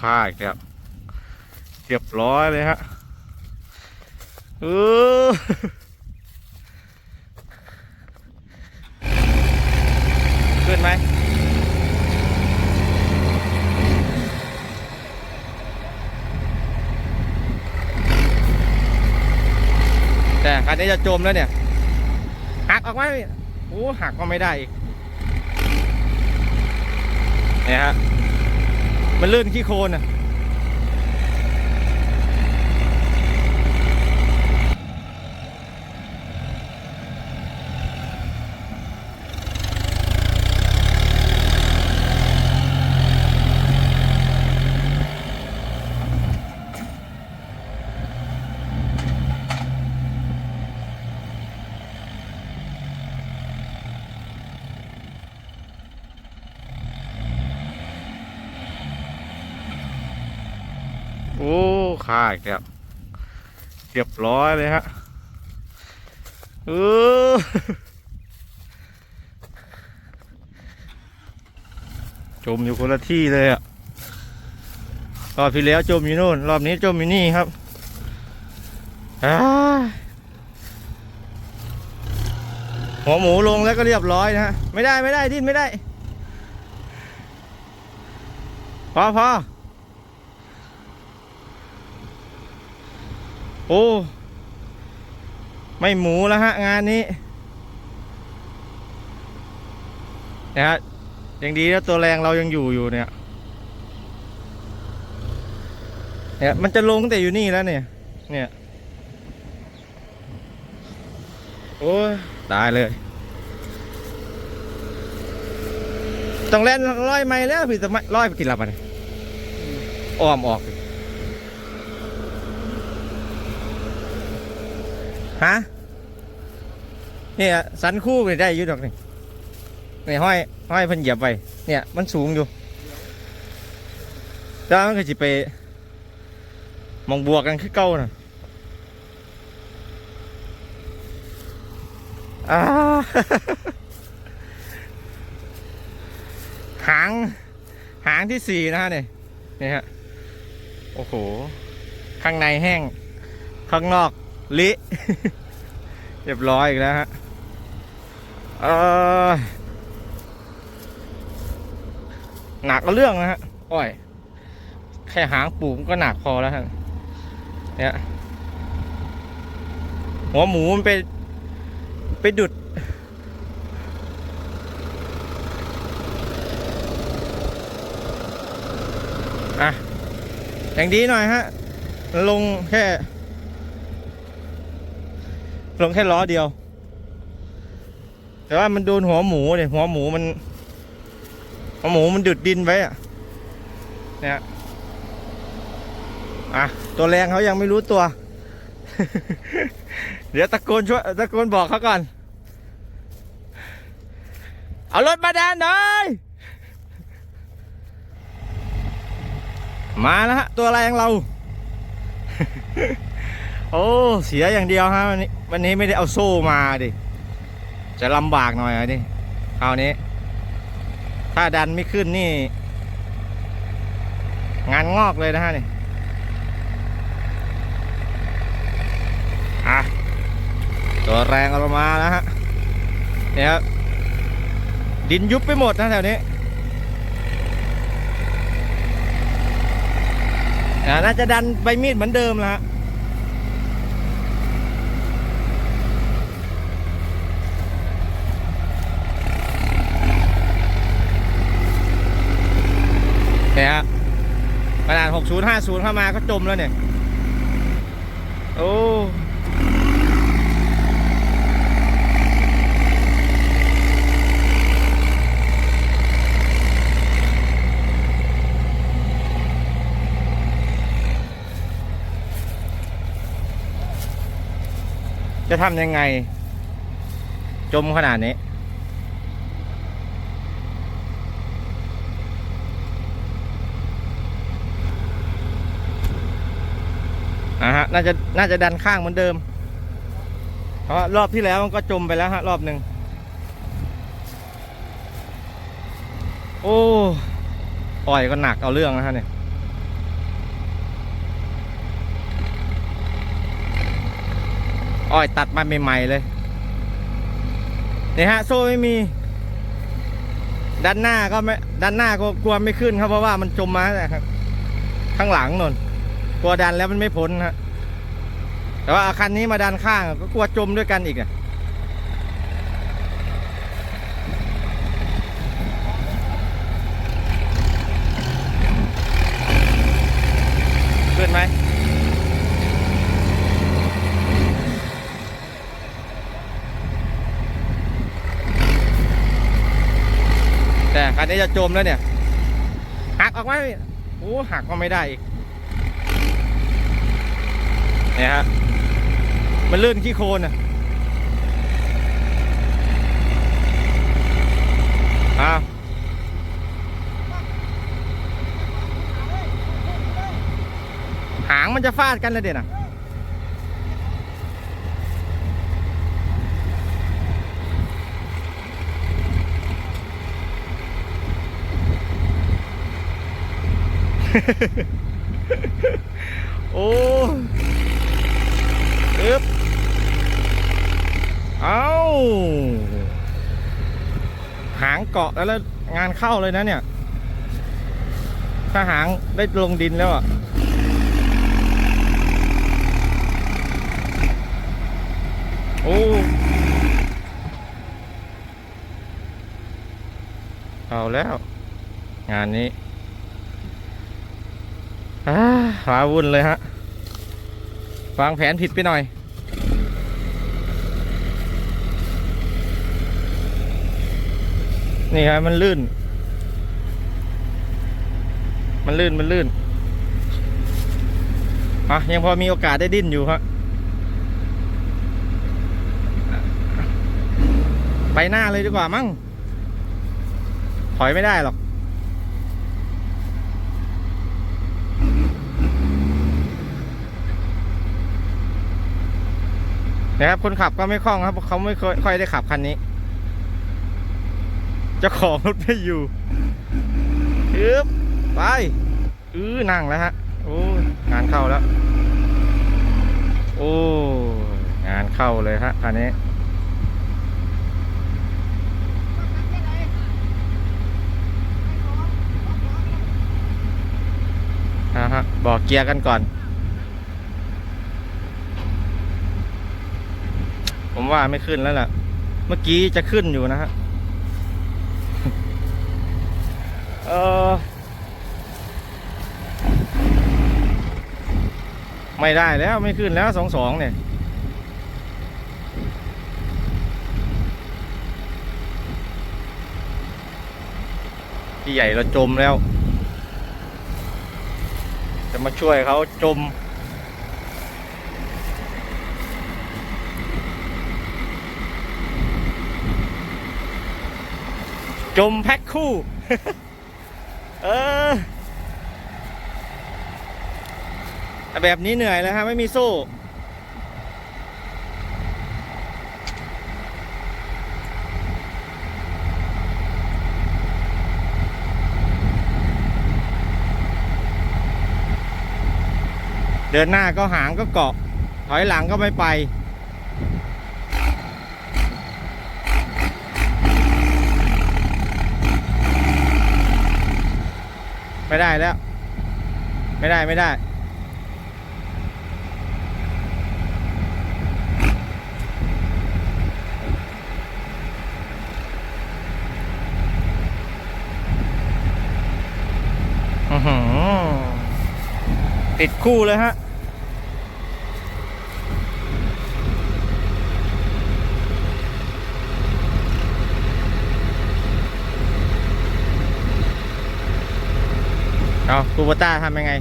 ขาอีกแล้วเรียบร้อยเลยฮะเออขึ้นไหมแต่คันนี้จะจมแล้วเนี่ย หักออกมาพี่โอ้หักก็ไม่ได้อีกเนี่ยฮะ มันลื่นขี้โคลนอะ โอ้ขาอีกแล้วเรียบร้อยเลยฮะเออจมอยู่คนละที่เลยอะรอบที่แล้วจมอยู่นู่น รอบนี้จมอยู่นี่ครับอ้าหัวหมูลงแล้วก็เรียบร้อยนะฮะ ไม่ได้ไม่ได้ดิ้นไม่ได้ พอพอ โอ้ ไม่หมูแล้วฮะ งานนี้นะฮะยังดีนะตัวแรงเรายังอยู่อยู่เนี่ยเนี่ยมันจะลงแต่อยู่นี่แล้วเนี่ย เนี่ย โอ้ตายเลย ต้องเล่นร้อยไม้แล้วพี่จะไม่ร้อยไปกี่ลับอะเนี่ยอ้อมออก ฮะเนี่ยสันคู่ไปได้อยุดอกนี่นี่ห้อยห้อยพันเหยียบไปเนี่ย มันสูงอยู่แล้วมันก็จะไปมองบวกกันคือเก้าน่ะอาหาง หางที่สี่นะฮะเนี่ยนี่ฮะ โอ้โห ข้างในแห้ง ข้างนอก เลิเรียบร้อยอีกแล้วฮะหนักก็เรื่องนะฮะอ้อย แค่หางปูมก็หนักพอแล้วฮะเนี่ยหัวหมูมันไป ไปดุด อะ อย่างดีหน่อยฮะ ลงแค่ ลงแค่ล้อเดียว แต่ว่ามันโดนหัวหมูเนี่ยหัวหมูมัน หัวหมูมันดุดดินไว้อะเนี่ยอะตัวแรงเขายังไม่รู้ตัว เดี๋ยวตะโกนช่วยตะโกนบอกเขาก่อน เอารถมาแดนหน่อยมาแล้วฮะ ตัวแรงเรา โอ้เสียอย่างเดียวฮะวันนี้วันนี้ไม่ได้เอาโซ่มาดิจะลำบากหน่อยอะดิคราวนี้ ถ้าดันไม่ขึ้นนี่ งานงอกเลยนะฮะนี่อะตัวแรงเอามาแล้วฮะเนี่ยครับดินยุบไปหมดนะแถวนี้น่าจะดันใบมีดเหมือนเดิมแล้วฮะ เนี่ยฮะ ขนาด60 50เข้ามาก็จมแล้วเนี่ย โอ้จะทำยังไง จมขนาดนี้ น่าจะน่าจะดันข้างเหมือนเดิมเพราะรอบที่แล้วมันก็จมไปแล้วฮะรอบหนึ่งโอ้อ่อยก็หนักเอาเรื่องนะฮะเนี่ยอ้อยตัดมาใหม่ๆเลยนี่ฮะโซ่ไม่มี ด้านหน้าก็ไม่ด้านหน้าก็กลัวไม่ขึ้นครับเพราะว่ามันจมมาแต่ครับ ข้างหลังนนกลัวดันแล้วมันไม่พ้นฮะ แต่ว่าอคันนี้มาดันข้างก็กลัวจมด้วยกันอีกอะขึ้นไหมแต่คันนี้จะจมแล้วเนี่ย หักออกไหมพี่โอ้หักก็ไม่ได้อีกเนี่ยฮะ มันเลื่อนขี้โคลนอะอ้าวหางมันจะฟาดกันเลยเด่นอะโอ้อึ๊บ เอาหางเกาะแล้วแล้วงานเข้าเลยนะเนี่ย ถ้าหางได้ลงดินแล้วอะโอ้เอาแล้ว งานนี้อ่าหาวุ่นเลยฮะวางแผนผิดไปหน่อย นี่ครับมันลื่น มันลื่นมันลื่นอะยังพอมีโอกาสได้ดิ้นอยู่ครับไปหน้าเลยดีกว่ามั้งถอยไม่ได้หรอก นะครับคนขับก็ไม่คล่องครับเพราะเขาไม่เคยค่อยได้ขับคันนี้ เจ้าของรถไม่อยู่อึ๊บไปอื้อนั่งแล้วฮะ โอ้ยงานเข้าแล้ว โอ้ยงานเข้าเลยฮะคันนี้นะฮะบอกเกียร์กันก่อน ผมว่าไม่ขึ้นแล้วล่ะ เมื่อกี้จะขึ้นอยู่นะฮะ เออไม่ได้แล้วไม่ขึ้นแล้วสองสองเนี่ยพี่ใหญ่เราจมแล้ว จะมาช่วยเขาจม จมแพ็คคู่ เออแบบนี้เหนื่อยแล้วฮะไม่มีโซ่เดินหน้าก็หางก็เกาะ ถอยหลังก็ไม่ไป ไม่ได้แล้ว ไม่ได้ไม่ได้อื้อหือติดคู่เลยฮะ เอาคูโบต้าทำยังไง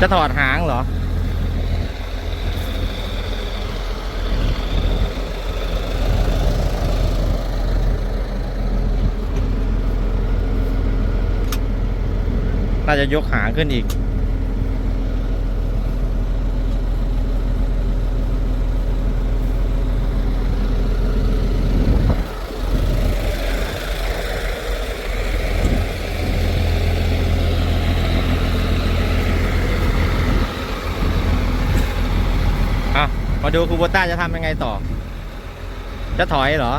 จะถอดหาง น่าจะยกหางขึ้นอีกมาดูคูโบต้าจะทำยังไงต่อ จะถอยเหรอ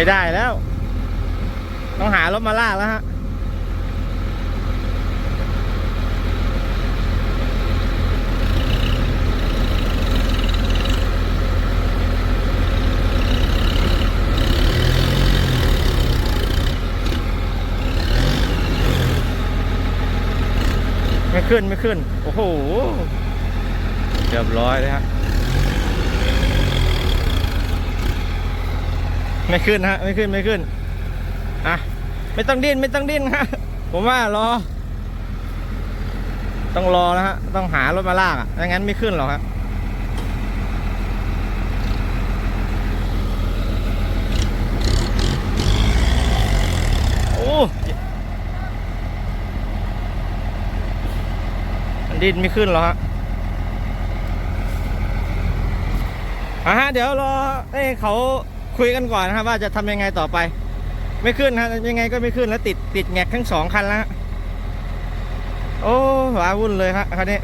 ไม่ได้แล้ว ต้องหารถมาลากแล้วฮะไม่ขึ้น ไม่ขึ้น โอ้โหเรียบร้อยเลยฮะ ไม่ขึ้นฮะไม่ขึ้นไม่ขึ้นอะไม่ต้องดิ้นไม่ต้องดิ้นฮะผมว่ารอ ต้องรอแล้วฮะต้องหารถมาลากอะไม่งั้นไม่ขึ้นหรอกฮะโอ้ดิ้นไม่ขึ้นหรอฮะอะฮะเดี๋ยวรอเอ้เขา คุยกันก่อนนะครับว่าจะทำยังไงต่อไป ไม่ขึ้นฮะยังไงก็ไม่ขึ้นแล้วติดติดแงกทั้งสองคันแล้วโอ้หวาวุ่นเลยครับคันนี้